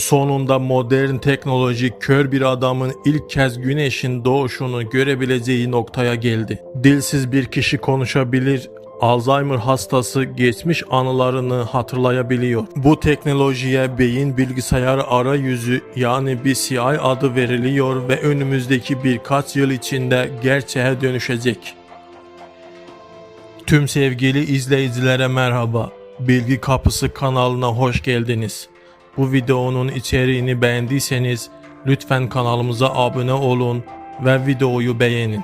Sonunda modern teknoloji kör bir adamın ilk kez güneşin doğuşunu görebileceği noktaya geldi. Dilsiz bir kişi konuşabilir, Alzheimer hastası geçmiş anılarını hatırlayabiliyor. Bu teknolojiye beyin bilgisayar arayüzü yani BCI adı veriliyor ve önümüzdeki birkaç yıl içinde gerçeğe dönüşecek. Tüm sevgili izleyicilere merhaba. Bilgi Kapısı kanalına hoş geldiniz. Bu videonun içeriğini beğendiyseniz lütfen kanalımıza abone olun ve videoyu beğenin.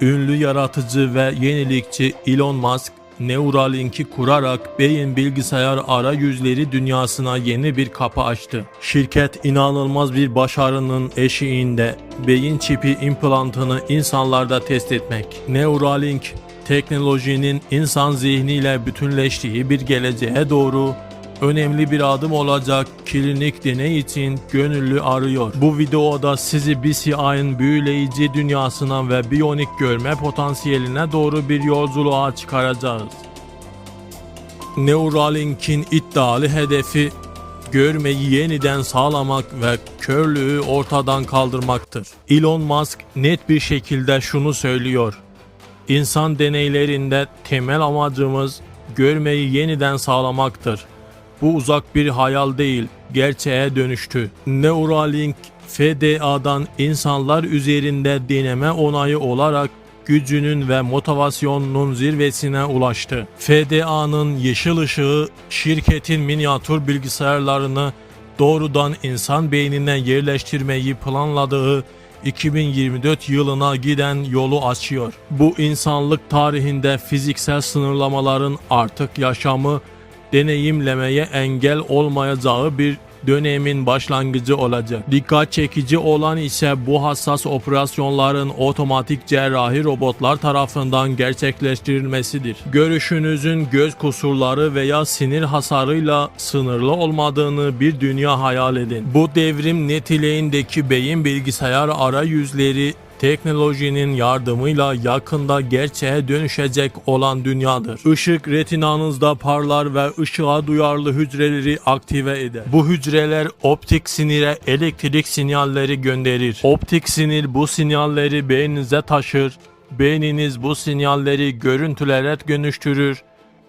Ünlü yaratıcı ve yenilikçi Elon Musk, Neuralink'i kurarak beyin bilgisayar arayüzleri dünyasına yeni bir kapı açtı. Şirket inanılmaz bir başarının eşiğinde beyin çipi implantını insanlarda test etmek. Neuralink, teknolojinin insan zihniyle bütünleştiği bir geleceğe doğru önemli bir adım olacak klinik deney için gönüllü arıyor. Bu videoda sizi BCI'nin büyüleyici dünyasına ve biyonik görme potansiyeline doğru bir yolculuğa çıkaracağız. Neuralink'in iddialı hedefi görmeyi yeniden sağlamak ve körlüğü ortadan kaldırmaktır. Elon Musk net bir şekilde şunu söylüyor. İnsan deneylerinde temel amacımız görmeyi yeniden sağlamaktır. Bu uzak bir hayal değil, gerçeğe dönüştü. Neuralink, FDA'dan insanlar üzerinde deneme onayı olarak gücünün ve motivasyonunun zirvesine ulaştı. FDA'nın yeşil ışığı şirketin minyatür bilgisayarlarını doğrudan insan beynine yerleştirmeyi planladığı 2024 yılına giden yolu açıyor. Bu insanlık tarihinde fiziksel sınırlamaların artık yaşamı deneyimlemeye engel olmayacağı bir dönemin başlangıcı olacak. Dikkat çekici olan ise bu hassas operasyonların otomatik cerrahi robotlar tarafından gerçekleştirilmesidir. Görüşünüzün göz kusurları veya sinir hasarıyla sınırlı olmadığını bir dünya hayal edin. Bu devrim netileğindeki beyin bilgisayar arayüzleri teknolojinin yardımıyla yakında gerçeğe dönüşecek olan dünyadır. Işık retinanızda parlar ve ışığa duyarlı hücreleri aktive eder. Bu hücreler optik sinire elektrik sinyalleri gönderir. Optik sinir bu sinyalleri beyninize taşır. Beyniniz bu sinyalleri görüntülere dönüştürür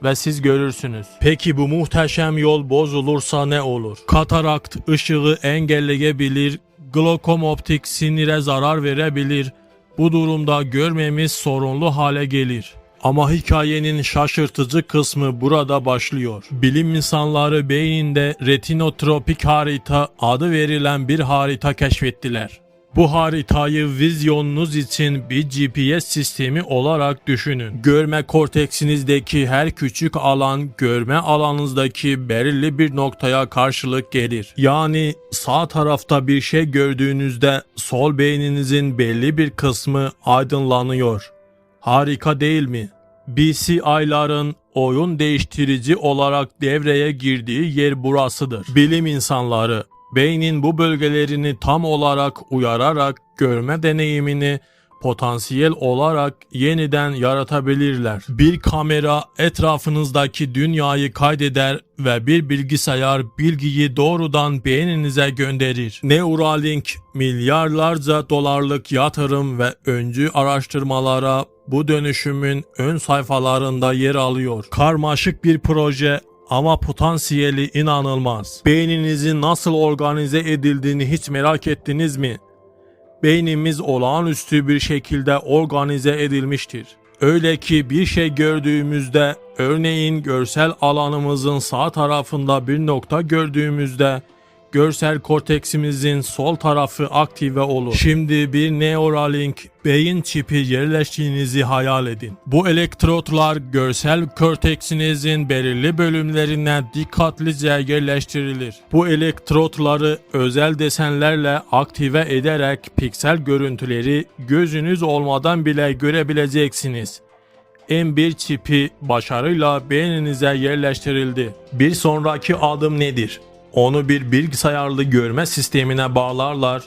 ve siz görürsünüz. Peki bu muhteşem yol bozulursa ne olur? Katarakt ışığı engelleyebilir, glokom optik sinire zarar verebilir. Bu durumda görmemiz sorunlu hale gelir. Ama hikayenin şaşırtıcı kısmı burada başlıyor. Bilim insanları beyninde retinotropik harita adı verilen bir harita keşfettiler. Bu haritayı vizyonunuz için bir GPS sistemi olarak düşünün. Görme korteksinizdeki her küçük alan görme alanınızdaki belirli bir noktaya karşılık gelir. Yani sağ tarafta bir şey gördüğünüzde sol beyninizin belli bir kısmı aydınlanıyor. Harika değil mi? BCI'ların oyun değiştirici olarak devreye girdiği yer burasıdır. Bilim insanları beynin bu bölgelerini tam olarak uyararak görme deneyimini potansiyel olarak yeniden yaratabilirler. Bir kamera etrafınızdaki dünyayı kaydeder ve bir bilgisayar bilgiyi doğrudan beyninize gönderir. Neuralink milyarlarca dolarlık yatırım ve öncü araştırmalara bu dönüşümün ön sayfalarında yer alıyor. Karmaşık bir proje ama potansiyeli inanılmaz. Beyninizin nasıl organize edildiğini hiç merak ettiniz mi? Beynimiz olağanüstü bir şekilde organize edilmiştir. Öyle ki bir şey gördüğümüzde, örneğin görsel alanımızın sağ tarafında bir nokta gördüğümüzde görsel korteksimizin sol tarafı aktive olur. Şimdi bir Neuralink beyin çipi yerleştiğinizi hayal edin. Bu elektrotlar görsel korteksinizin belirli bölümlerine dikkatlice yerleştirilir. Bu elektrotları özel desenlerle aktive ederek piksel görüntüleri gözünüz olmadan bile görebileceksiniz. M1 çipi başarıyla beyninize yerleştirildi. Bir sonraki adım nedir? Onu bir bilgisayarlı görme sistemine bağlarlar.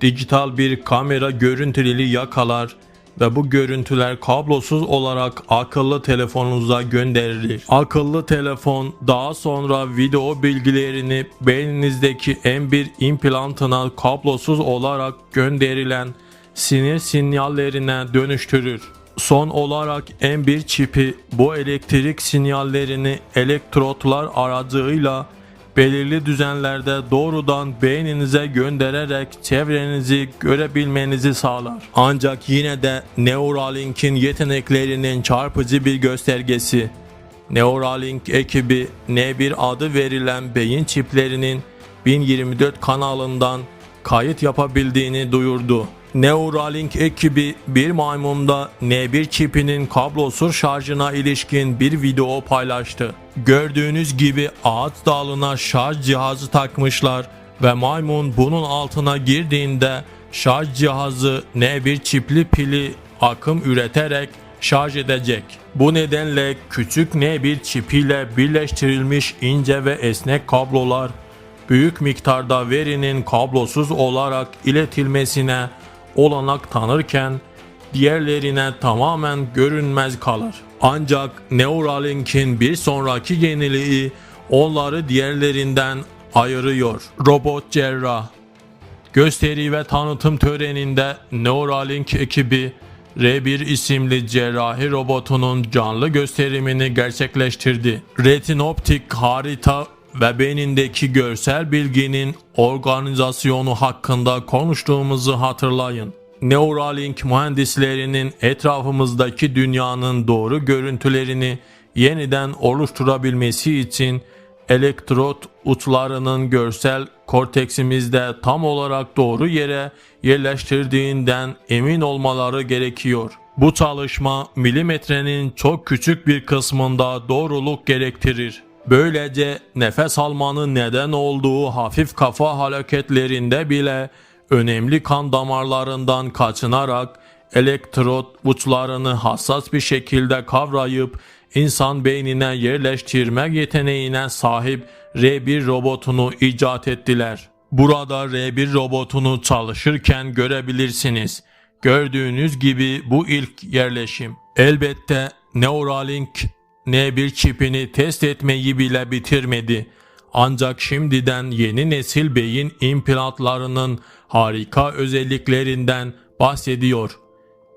Dijital bir kamera görüntüleri yakalar ve bu görüntüler kablosuz olarak akıllı telefonunuza gönderilir. Akıllı telefon daha sonra video bilgilerini beyninizdeki M1 implantına kablosuz olarak gönderilen sinir sinyallerine dönüştürür. Son olarak M1 çipi bu elektrik sinyallerini elektrotlar aracılığıyla belirli düzenlerde doğrudan beyninize göndererek çevrenizi görebilmenizi sağlar. Ancak yine de Neuralink'in yeteneklerinin çarpıcı bir göstergesi. Neuralink ekibi N1 adı verilen beyin çiplerinin 1024 kanalından kayıt yapabildiğini duyurdu. Neuralink ekibi bir maymunda N1 çipinin kablosuz şarjına ilişkin bir video paylaştı. Gördüğünüz gibi ağaç dalına şarj cihazı takmışlar ve maymun bunun altına girdiğinde şarj cihazı N1 çipli pili akım üreterek şarj edecek. Bu nedenle küçük N1 çipiyle birleştirilmiş ince ve esnek kablolar büyük miktarda verinin kablosuz olarak iletilmesine olanak tanırken diğerlerine tamamen görünmez kalır. Ancak Neuralink'in bir sonraki yeniliği onları diğerlerinden ayırıyor. Robot cerrah Gösteri ve tanıtım töreninde Neuralink ekibi R1 isimli cerrahi robotunun canlı gösterimini gerçekleştirdi. Retinoptik harita ve beynindeki görsel bilginin organizasyonu hakkında konuştuğumuzu hatırlayın. Neuralink mühendislerinin etrafımızdaki dünyanın doğru görüntülerini yeniden oluşturabilmesi için elektrot uçlarının görsel korteksimizde tam olarak doğru yere yerleştirdiğinden emin olmaları gerekiyor. Bu çalışma milimetrenin çok küçük bir kısmında doğruluk gerektirir. Böylece nefes almanın neden olduğu hafif kafa hareketlerinde bile önemli kan damarlarından kaçınarak elektrot uçlarını hassas bir şekilde kavrayıp insan beynine yerleştirme yeteneğine sahip R1 robotunu icat ettiler. Burada R1 robotunu çalışırken görebilirsiniz. Gördüğünüz gibi bu ilk yerleşim. Elbette Neuralink N1 çipini test etmeyi bile bitirmedi. Ancak şimdiden yeni nesil beyin implantlarının harika özelliklerinden bahsediyor.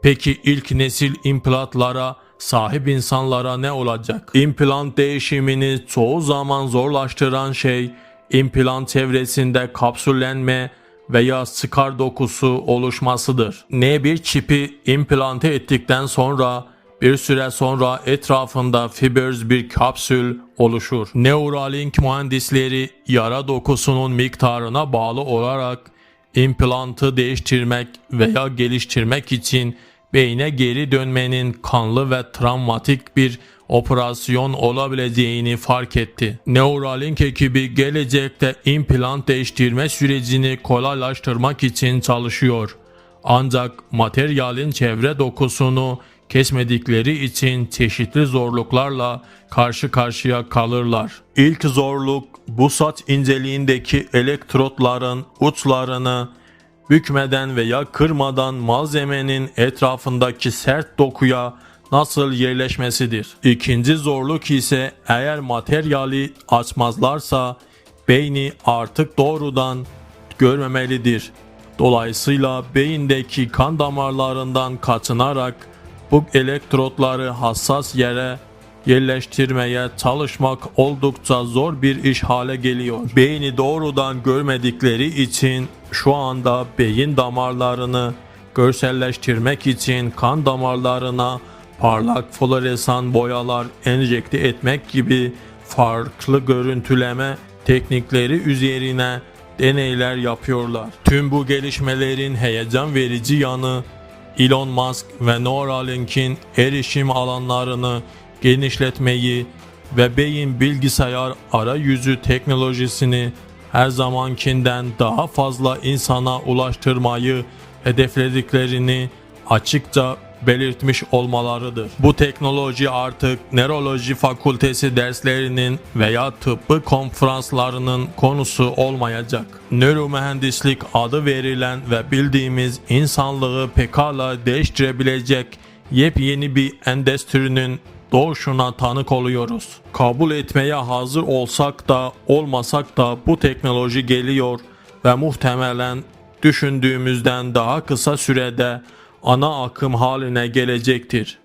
Peki ilk nesil implantlara sahip insanlara ne olacak? İmplant değişimini çoğu zaman zorlaştıran şey implant çevresinde kapsüllenme veya skar dokusu oluşmasıdır. N1 çipi implante ettikten sonra bir süre sonra etrafında fibers bir kapsül oluşur. Neuralink mühendisleri yara dokusunun miktarına bağlı olarak implantı değiştirmek veya geliştirmek için beyne geri dönmenin kanlı ve travmatik bir operasyon olabileceğini fark etti. Neuralink ekibi gelecekte implant değiştirme sürecini kolaylaştırmak için çalışıyor. Ancak materyalin çevre dokusunu kesmedikleri için çeşitli zorluklarla karşı karşıya kalırlar. İlk zorluk bu saç inceliğindeki elektrotların uçlarını bükmeden veya kırmadan malzemenin etrafındaki sert dokuya nasıl yerleşmesidir. İkinci zorluk ise eğer materyali açmazlarsa beyni artık doğrudan görmemelidir. Dolayısıyla beyindeki kan damarlarından kaçınarak bu elektrotları hassas yere yerleştirmeye çalışmak oldukça zor bir iş hale geliyor. Beyni doğrudan görmedikleri için şu anda beyin damarlarını görselleştirmek için kan damarlarına parlak floresan boyalar enjekte etmek gibi farklı görüntüleme teknikleri üzerine deneyler yapıyorlar. Tüm bu gelişmelerin heyecan verici yanı Elon Musk ve Neuralink'in erişim alanlarını genişletmeyi ve beyin bilgisayar arayüzü teknolojisini her zamankinden daha fazla insana ulaştırmayı hedeflediklerini açıkça belirtmiş olmalarıdır. Bu teknoloji artık nöroloji fakültesi derslerinin veya tıbbı konferanslarının konusu olmayacak. Nöromühendislik adı verilen ve bildiğimiz insanlığı pekala değiştirebilecek yepyeni bir endüstrinin doğuşuna tanık oluyoruz. Kabul etmeye hazır olsak da olmasak da bu teknoloji geliyor ve muhtemelen düşündüğümüzden daha kısa sürede ana akım haline gelecektir.